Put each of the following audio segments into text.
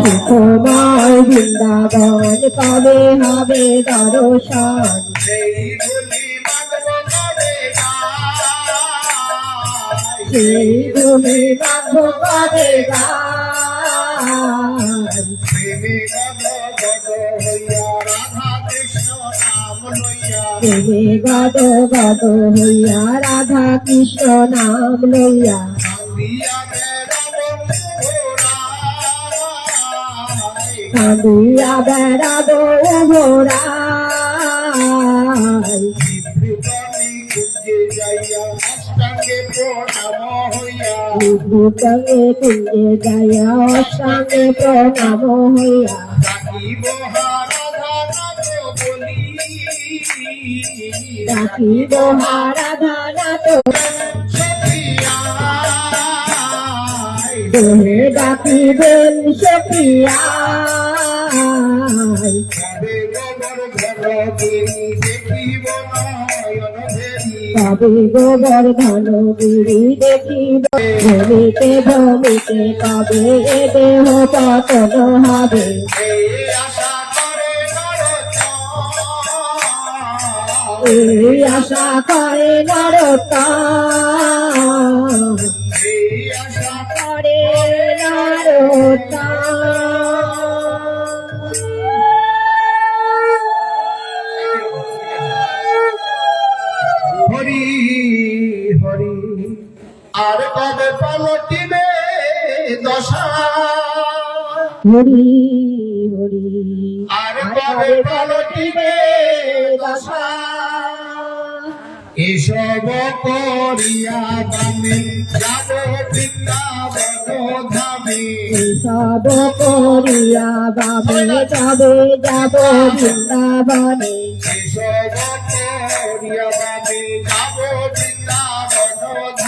সুখময় বৃন্দাবন কবে হবে দর্শন সেই তুমি কবে গদ গদ হইয়া রাধা কৃষ্ণ নাম লইয়া। কাঁদিয়া বেড়াবো বিভ্রুতনি কুঞ্জে প্রণাম হইয়া অষ্টাঙ্গে প্রণাম হইয়া। ডাকিব ভেরি কবে গোবর ধন গিরি দেখিব ভূমিতে ভূমিতে কবে এ দেহ পতন হবে এই আশা করে এই আশা করে নরতাম হরি হরি। আর কবে পালটিবে দশা? এসব করিয়া দামে যাব বৃন্দাবন ধামে সব করিয়া বাবে যাবে যাব বৃন্দাবনে। এসব করিয়া দামে যাব বৃন্দাবন ধামে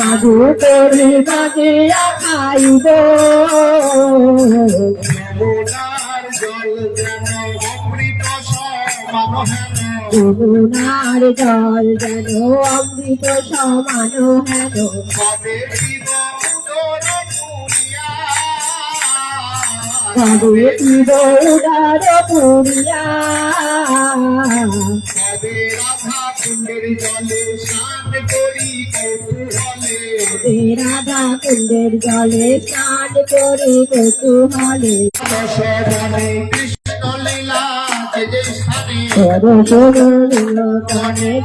সাধু করি বাজিয়া খাইব জল যেন অমৃত সমান হেন। জল যেন অমৃত সমান হেন। কবে কবে শিব উদার পুরিয়া? কবে রাধা কুণ্ডের জলে স্নান করি রাধা কুণ্ডের জলে স্নান করি কৌতূহলে কৃষ্ণ লীলা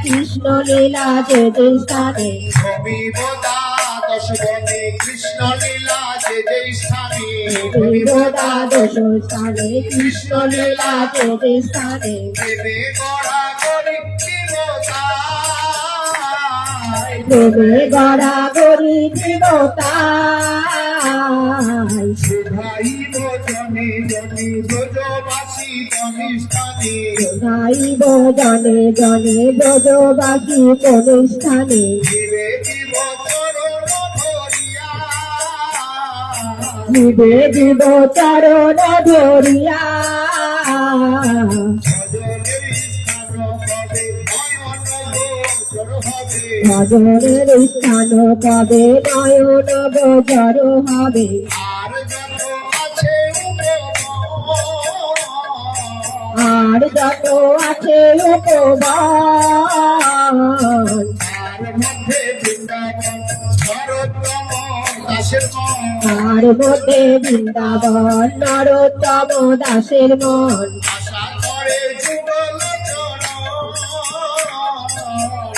কৃষ্ণ লীলা যে যে স্থানে। কৃষ্ণ লীলা যে যে স্থানে। কৃষ্ণ লীলা যে যে স্থানে। দেবে গড়া গরি দেবতাই শুধাইব জনে জনে ব্রজবাসী জনে স্থানে গাইব জনে ব্রজবাসী ধরিয়া। চরণ ধরিয়া। ভজনের স্থান কবে নয়ন গোচর হবে। আর যত আছে উপবাস। আর মধ্যে বৃন্দাবন সরোত্তম দাসের মন।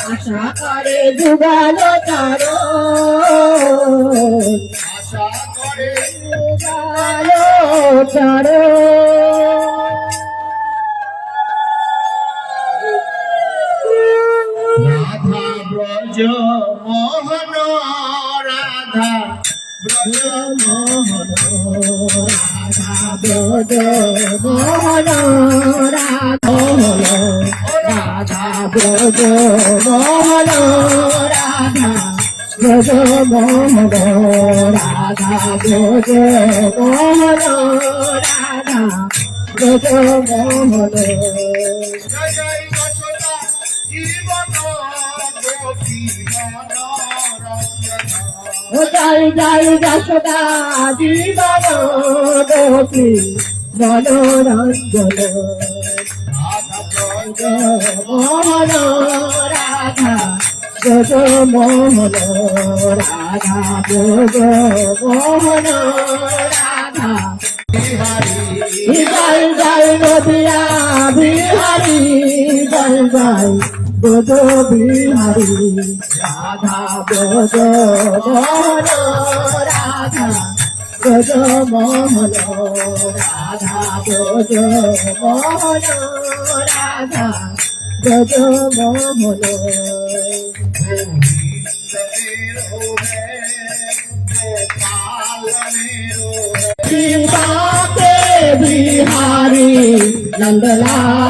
আশা করে যুগল চরণ আশা করে যুগাল চরণ রাধা ব্রজ মোহন রাধা মোহন রাধা রাধা ব্রজ মোহন রাধা ব্রজ মোহন রাধা ব্রজ মোহন রাধা ব্রজ মোহন জীবন ও জয় জয়, যশোদা, জীবন গোপী মনোরঞ্জন। মোহন রাধা ব্রজ মোহন রাধা ব্রজ মোহন রাধা বিহারী, জয় জয় বিহারি জয় ব্রজ বিহারি রাধা মোহন রাধা ব্রজ মোহন রাধা গোবিন্দ मेरो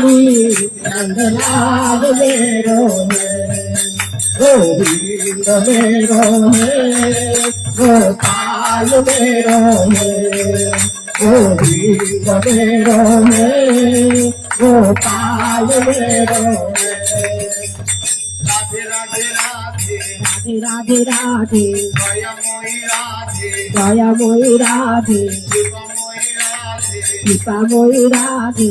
ಮಾರಿ ನಂದನಾದ ಮೇರೋನೆ ಗೋವಿಂದ ಮೇರೋನೆ ಗೋಪಾಲ ಮೇರೋನೆ ಗೋವಿಂದ ಮೇರೋನೆ ಗೋಪಾಲ ಮೇರೋನೆ ರಾಧೆ ರಾಧೆ ರಾಧೆ ರಾಧೆ ರಾಧೆ ಜಯಮಯಿ ರಾಧೆ জয়ময়ী রাধে কৃপাময়ী রাধে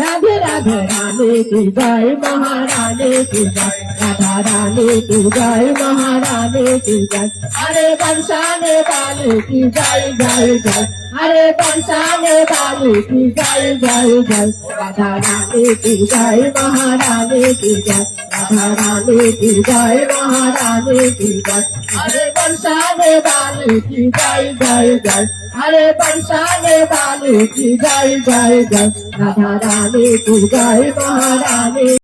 রাধে রাধে রানী কি জয় মহারানী, কি জয় রাধা রানী, কি জয় মহারানী, কি জয়। আরে বংশানে বালি, কি জয় জয় জয়। আরে বংশানে বালি, কি জয় জয় জয়। রাধা রানী, কি জয় মহারানী, কি জয়। রাধা রানী কি জয় মহারানী কি জয়? আরে বর্ষানে বালি কি জয় জয় জয়? আরে বর্ষানে বালি কি জয় জয় জয়? রাধা রানী কি জয় মহারানী